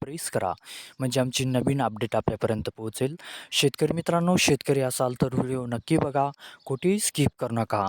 Press करा. म्हणजे आमची नवीन अपडेट आपल्यापर्यंत पोहोचेल. शेतकरी मित्रांनो शेतकरी असाल तर व्हिडिओ नक्की बघा. कुठेही स्किप करू नका.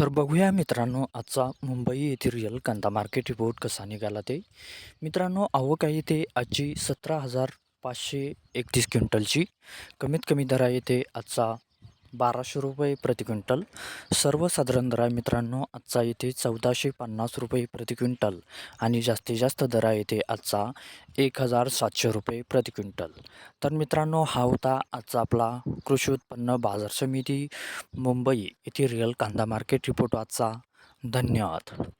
तर बघूया मित्रांनो आजचा मुंबई येथील रिअल कांदा मार्केट रिपोर्ट कसा निघाला ते. मित्रांनो आवक आहे ते आजची सतरा हजार पाचशे एकतीस क्विंटलची. कमीत कमी दर आहे ते आजचा बाराशे रुपये प्रति क्विंटल. सर्वसाधारण दर आहे मित्रांनो आजचा इथे चौदाशे पन्नास रुपये प्रति क्विंटल आणि जास्तीत जास्त दर आहे आजचा एक हजार सातशे रुपये प्रति क्विंटल. तर मित्रांनो हा होता आजचा आपला कृषी उत्पन्न बाजार समिती मुंबई येथील रिअल कांदा मार्केट रिपोर्ट आजचा. धन्यवाद.